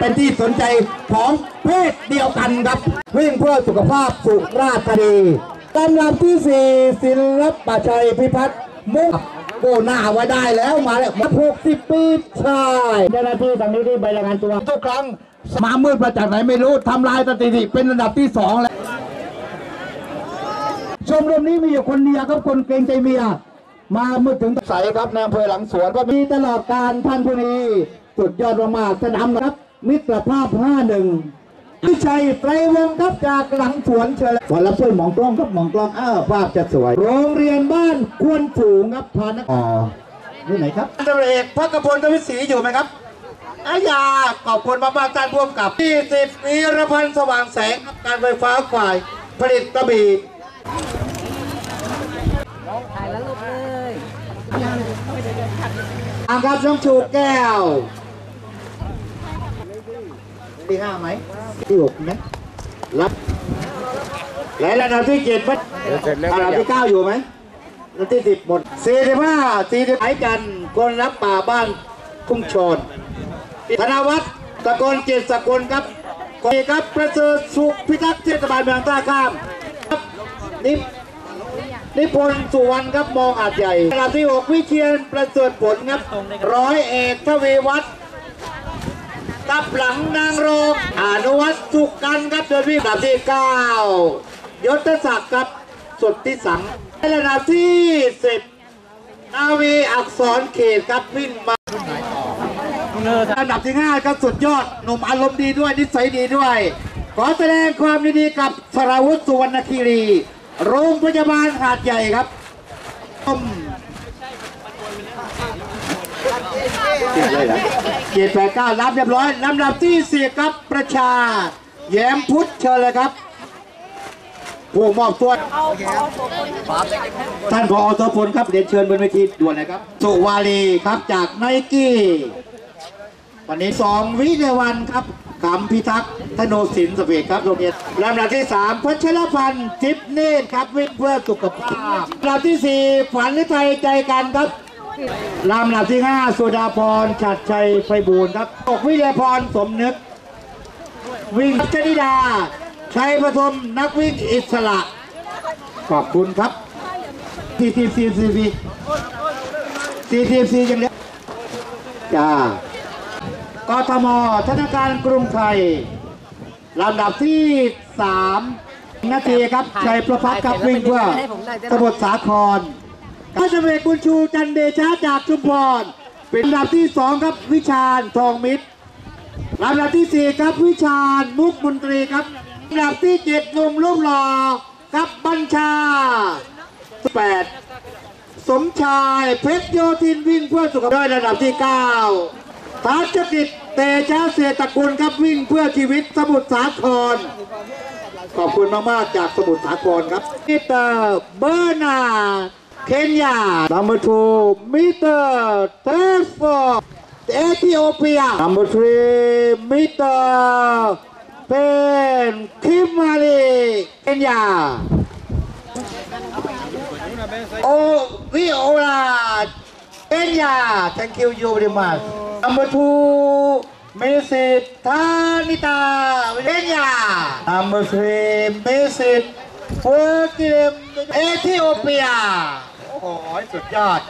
เป็นที่สนใจของเพศเดียวกันครับวิ่งเพื่อสุขภาพสุราษฎร์ธานีลำดับที่สี่ศิลปชัยพิพัฒน์มุกโกหน้าไว้ได้แล้วมาแล้วมาหกสิบปีชายเจ้าหน้าที่ทางนี้ที่ใบรายงานตัวทุกครั้งมามืดมาจากไหนไม่รู้ทำลายสถิติเป็นอันดับที่สองแล้วชมรมนี้มีอยู่คนเดียวครับคนเกรงใจเมียมาเมื่อถึงใสครับในอำเภอหลังสวนก็มีตลอดการท่านผู้นี้สุดยอดมากๆสนามครับ มิตรภาพ 51พิชัยไตรวงศ์ครับจากหลังสวนเชิญวันรับช่วยหมองกล้องครับหมองกล้องอ้าวภาพจะสวย โรงเรียนบ้านควรฝูงครับพานักอ๋อนี่ไหนครับตำรวจเอกพระกพลทวิศรีอยู่ไหมครับอาญาขอบคุณมากๆท่านผู้กำกับที่สิบวีรพันธ์สว่างแสงครับการไฟฟ้าฝ่ายผลิตกระบี่ถ่ายแล้วลูกเลยอ่างครับน้องชูแก้ว ที่ห้าไหมที่หกไหมรับและระดับที่เจ็ดพัดระดับที่เก้าอยู่ไหมระดับที่สิบหมดสี่สิบห้าสี่สิบไอจันทร์คนรับป่าบ้านทุ่งโชนธนวัฒน์ตะกนเจตสกุลครับคนนี้ครับประเสริฐสุขพิทักษ์เทศบาลเมืองท่าข้ามครับนี่นิพนธ์สุวรรณครับมองอาจใหญ่ระดับที่6วิเชียนประเสริฐผลครับร้อยเอกทวีวัฒน์ กับหลังนางรองอนุวัฒน์สุกันครับเดินวิ่งระดับที่9ยศศักดิ์ครับสุดที่สังในระดับที่10นาวีอักษรเขตครับวิ่งมาอันดับที่5ครับสุดยอดหนุ่มอารมณ์ดีด้วยนิสัยดีด้วย ขอแสดงความยินดีกับสราวุธสุวรรณคีรี โรงพยาบาลหาดใหญ่ครับ เจ็ดแปดเก้ารับเรียบร้อยลำดับที่สี่ครับประชา แย้มพุทธเชิญเลยครับผู้มอบตัวท่านผอตัวพลครับเรียนเชิญบนเวทีด่วนเลยครับ สุวารีครับจากไนกี้ วันนี้สองวิเดวันครับคำพิทักษ์ธโนสินสเวกครับโรงเรียนลำดับที่สามพัชรพันธ์ทิพเนตรครับวิ่งเพื่อสุขภาพลำดับที่สี่ฝันฤทัยใจกันครับ ลำดับที่ห้าสุดาพรฉัดชัยไพบูลย์ครับตกวิทยาพรสมนึก วิ่งชนิดา ชัยปฐมนักวิ่งอิสระ ขอบคุณครับทีทีซีซีซีทีทีซียังเดียวจ้ากทมธนาคารกรุงไทยลำดับที่ 3 นาทีครับ ชัยประพัฒน์กับวิ่งเพื่อสมุทรสาคร พระเอกบุญชูจันเดชาจากชุมพร เป็นลำดับที่ 2 ครับวิชาญทองมิตรลำดับที่ 4 ครับวิชาญมุกมนตรีครับลำดับที่7หนุ่มรูปหล่อครับบัญชา 8 สมชายเพชรโยธินวิ่งเพื่อสุขภาพด้วยระดับที่ 9ทัชกิจเตชะเศรษฐกุลครับวิ่งเพื่อชีวิตสมุทรสาครขอบคุณมาก ๆ จากสมุทรสาครครับมิตเบอร์นาร์ดเตอร์เบอร์นา ลีเคนยาโอวิโอลาเอ็นยา thank you you very much number two เมสิตธา โอ้กิเลมเอธิโอเปีย โอ้โห สุดยอด